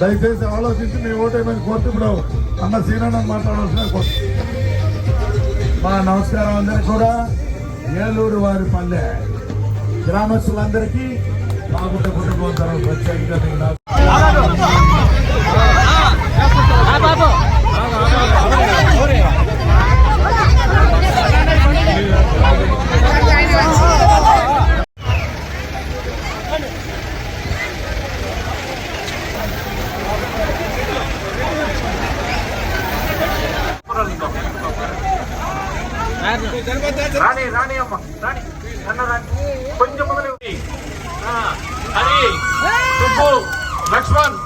దయచేసి ఆలోచించి మీ ఓటేమని కోర్టు ఇప్పుడు అన్న సీనన్న మాట్లాడాల్సిన మా నమస్కారం అందరికి కూడా ఏలూరు వారి పల్లె గ్రామస్తులందరికీ బాగుంట కుటుంబం తరఫు ప్రత్యేకంగా రాణి రాణి అమ్మ రాణి అన్న రాణి కొంచెం ముందు హరి సుబ్బు లక్ష్మణ్.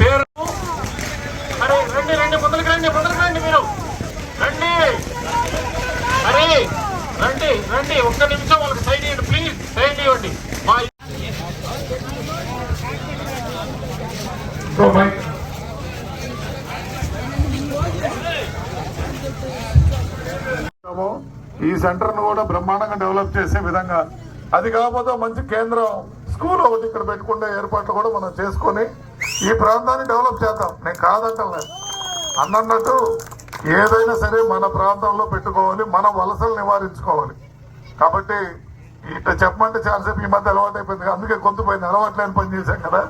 పేరు. హరి రండి రండి ముందరికి రండి ముందరికి రండి మీరు. రండి. హరి రండి రండి. ఒక్క నిమిషం ఈ సెంటర్ను కూడా బ్రహ్మాండంగా డెవలప్ చేసే విధంగా. అది కాకపోతే మంచి కేంద్రం స్కూల్ ఒకటి ఇక్కడ పెట్టుకునే ఏర్పాట్లు కూడా మనం చేసుకొని ఈ ప్రాంతాన్ని డెవలప్ చేద్దాం. నేను కాదంటలేదు. అన్నట్టు ఏదైనా సరే మన ప్రాంతంలో పెట్టుకోవాలి మన వలసలు నివారించుకోవాలి. కాబట్టి ఇట్లా చెప్పమంటే చాలాసేపు ఈ మధ్య అలవాటు అయిపోయింది అందుకే కొంతపోయింది అలవాట్లేని పని చేశాం కదా.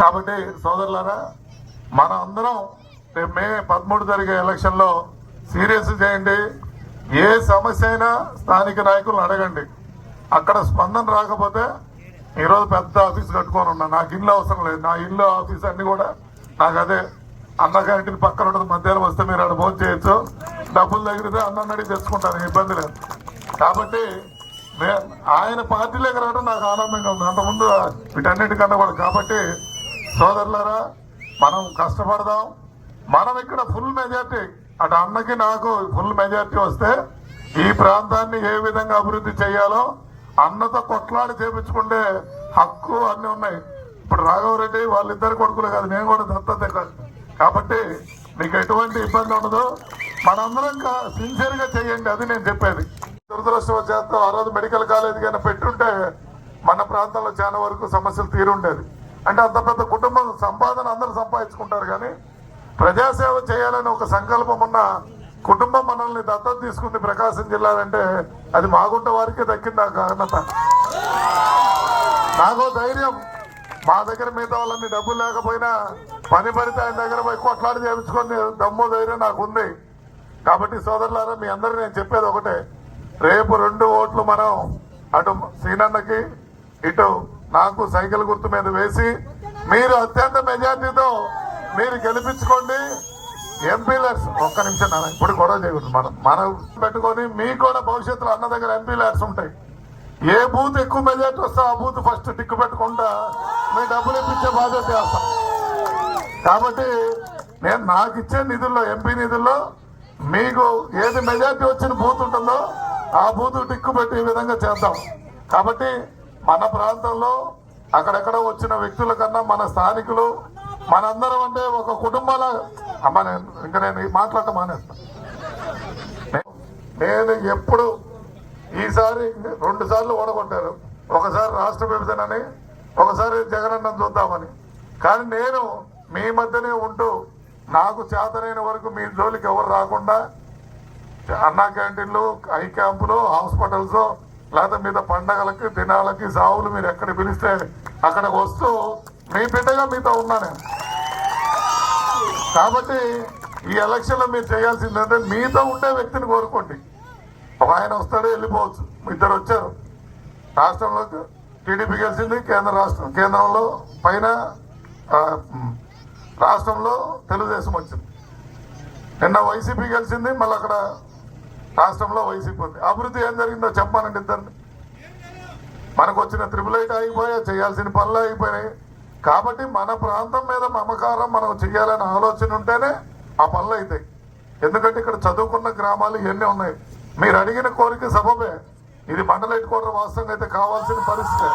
కాబట్టి సోదరులారా మన అందరం రేపు మే పదమూడు జరిగే ఎలక్షన్లో సీరియస్ చేయండి. ఏ సమస్య అయినా స్థానిక నాయకులను అడగండి. అక్కడ స్పందన రాకపోతే ఈరోజు పెద్ద ఆఫీస్ కట్టుకొని ఉన్నా. నాకు ఇల్లు అవసరం లేదు. నా ఇల్లు ఆఫీస్ అన్ని కూడా నాకు అదే అన్న క్యాంటీన్ పక్కన ఉంటుంది. మధ్యాహ్నం వస్తే మీరు అక్కడ భోజనం చేయొచ్చు. డబ్బులు తగిలితే అన్నం అడిగి తెచ్చుకుంటాను ఇబ్బంది లేదు. కాబట్టి మే- ఆయన పార్టీలోకి రావడం నాకు ఆనందంగా ఉంది. అంతకుముందు వీటన్నిటికన్నా కూడా. కాబట్టి సోదరులారా మనం కష్టపడదాం. మనం ఇక్కడ ఫుల్ మెజార్టీ అటు అన్నకి నాకు ఫుల్ మెజార్టీ వస్తే ఈ ప్రాంతాన్ని ఏ విధంగా అభివృద్ధి చేయాలో అన్నతో కొట్లాడి చేపించుకుంటే హక్కు అన్ని ఉన్నాయి. ఇప్పుడు రాఘవరెడ్డి వాళ్ళిద్దరు కొడుకులు కాదు నేను కూడా దత్తత కాదు కాబట్టి మీకు ఎటువంటి ఇబ్బంది ఉండదు. మనందరం సిన్సియర్గా చేయండి అది నేను చెప్పేది. దురదృష్టవశాత్తు ఆ రోజు మెడికల్ కాలేజ్ కానీ పెట్టుంటే మన ప్రాంతంలో చాలా వరకు సమస్యలు తీరుండేది. అంటే అంత పెద్ద కుటుంబం సంపాదన అందరూ సంపాదించుకుంటారు కానీ ప్రజాసేవ చేయాలని ఒక సంకల్పం ఉన్న కుటుంబం మనల్ని దత్తత తీసుకుంది ప్రకాశం జిల్లా అంటే అది మాగుంట వారికే దక్కింది ఆ ఘనత నాకు ధైర్యం. మా దగ్గర మిగతా వాళ్ళని డబ్బులు లేకపోయినా పని పడితే ఆయన దగ్గర పోయి కొట్లాడి చేయించుకొని దమ్ము ధైర్యం నాకు ఉంది కాబట్టి సోదరులారా మీ అందరూ నేను చెప్పేది ఒకటే. రేపు రెండు ఓట్లు మనం అటు సీనన్నకి ఇటు నాకు సైకిల్ గుర్తు మీద వేసి మీరు అత్యంత మెజార్టీతో మీరు గెలిపించుకోండి. ఎంపీలర్స్ ఒక్క నిమిషం నాన్న ఇప్పుడు గొడవ చేయకూడదు. మనం మనం పెట్టుకొని మీకు కూడా భవిష్యత్తులో అన్న దగ్గర ఎంపీలర్స్ ఉంటాయి. ఏ బూత్ ఎక్కువ మెజార్టీ వస్తా ఆ బూత్ ఫస్ట్ టిక్కు పెట్టకుండా మీ డబ్బులు ఇప్పించే బాధ్యత చేస్తాం. కాబట్టి నేను నాకు ఇచ్చే నిధుల్లో ఎంపీ నిధుల్లో మీకు ఏది మెజార్టీ వచ్చిన బూత్ ఉంటుందో ఆ బూత్ టిక్కు పెట్టి ఈ విధంగా చేద్దాం. కాబట్టి మన ప్రాంతంలో అక్కడెక్కడ వచ్చిన వ్యక్తుల కన్నా మన స్థానికులు మనందరం అంటే ఒక కుటుంబాల. అమ్మ నేను ఇంకా నేను ఈ మాట్లాడటం మానేస్తాను నేను ఎప్పుడు ఈసారి రెండు సార్లు ఓడగొట్టారు. ఒకసారి రాష్ట్ర విభజనని ఒకసారి జగనన్నం చూద్దామని. కానీ నేను మీ మధ్యనే ఉంటూ నాకు చేతనైన వరకు మీ జోలికి ఎవరు రాకుండా అన్నా క్యాంటీన్లు ఐ క్యాంపులు హాస్పిటల్స్ లేకపోతే మీద పండగలకి దినాలకి సావులు మీరు ఎక్కడ పిలిస్తే అక్కడికి వస్తూ మీ బిడ్డగా మీతో ఉన్నా నేను. కాబట్టి ఈ ఎలక్షన్లో మీరు మీరు చేయాల్సిందంటే మీతో ఉండే వ్యక్తిని కోరుకోండి. ఒక ఆయన వస్తాడు వెళ్ళిపోవచ్చు. ఇద్దరు వచ్చారు. రాష్ట్రంలో టీడీపీ గెలిచింది కేంద్ర రాష్ట్రం కేంద్రంలో పైన రాష్ట్రంలో తెలుగుదేశం వచ్చింది. నిన్న వైసీపీ గెలిచింది మళ్ళీ అక్కడ రాష్ట్రంలో వైసీపీ ఉంది. అభివృద్ధి ఏం జరిగిందో చెప్పానండి ఇద్దరిని. మనకు వచ్చిన త్రిపుల్ ఐట్ ఆగిపోయా చేయాల్సిన పనులు అయిపోయినాయి. కాబట్టి మన ప్రాంతం మీద మమకారం మనం చేయాలనే ఆలోచన ఉంటేనే ఆ పనులు అవుతాయి. ఎందుకంటే ఇక్కడ చదువుకున్న గ్రామాలు ఇవన్నీ ఉన్నాయి. మీరు అడిగిన కోరిక సబబే. ఇది మండల హెడ్ క్వార్టర్ వాస్తవంగా అయితే కావాల్సిన పరిస్థితి.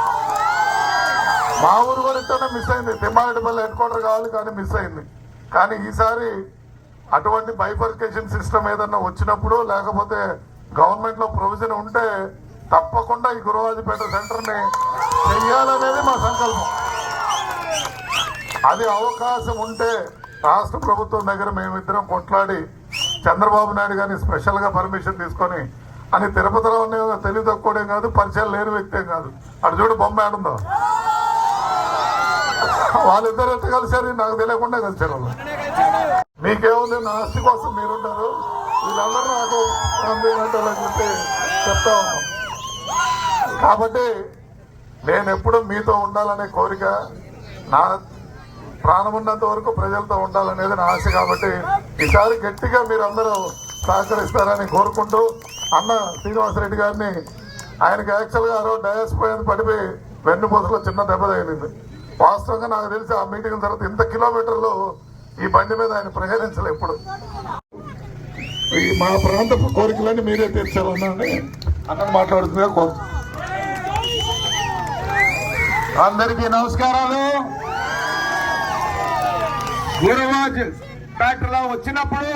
మా ఊరు కూడా మిస్ అయింది. తిమ్మారెడ్డిపల్లి హెడ్ క్వార్టర్ కావాలి కానీ మిస్ అయింది. కానీ ఈసారి అటువంటి బైఫర్కేషన్ సిస్టమ్ ఏదన్నా వచ్చినప్పుడు లేకపోతే గవర్నమెంట్లో ప్రొవిజన్ ఉంటే తప్పకుండా ఈ గురువాజపేట సెంటర్ని చెయ్యాలనేది మా సంకల్పం. అది అవకాశం ఉంటే రాష్ట్ర ప్రభుత్వం దగ్గర మేమిద్దరం కొట్లాడి చంద్రబాబు నాయుడు గారిని స్పెషల్గా పర్మిషన్ తీసుకొని అని తిరుపతిలో ఉన్న తెలివి తక్కువడం కాదు పరిచయం లేని వ్యక్తే కాదు. అటు చూడు బొమ్మ ఆడుందో వాళ్ళిద్దరు ఎట్లా కలిశారు? నాకు తెలియకుండా కలిశారు వాళ్ళు. మీకేముంది? నా ఆస్తి కోసం మీరుంటారు. వీళ్ళందరూ నాకు అందేనట్టు చెప్పి చెప్తా ఉన్నాం. కాబట్టి నేను ఎప్పుడు మీతో ఉండాలనే కోరిక నా ప్రాణం ఉన్నంత వరకు ప్రజలతో ఉండాలనేది నా ఆశ కాబట్టి ఈసారి గట్టిగా మీరందరూ సహకరిస్తారని కోరుకుంటూ అన్న శ్రీనివాసరెడ్డి గారిని ఆయనకి యాక్చువల్గా ఆ రోజు డయాస్ పోయింది పడిపోయి వెన్నుపూసలో చిన్న దెబ్బ తగిలింది. వాస్తవంగా నాకు తెలిసి ఆ మీటింగ్ తర్వాత ఇంత కిలోమీటర్లు ఈ బండి మీద ఆయన ప్రయాణించలే ఎప్పుడు. ఈ మా ప్రాంత కోరికలన్నీ మీరే తీర్చాలన్నాని అన్న మాట్లాడుతుందిగా కోరు అందరికీ నమస్కారాలు. గురువాజ్ ఫ్యాక్టరీలో వచ్చినప్పుడు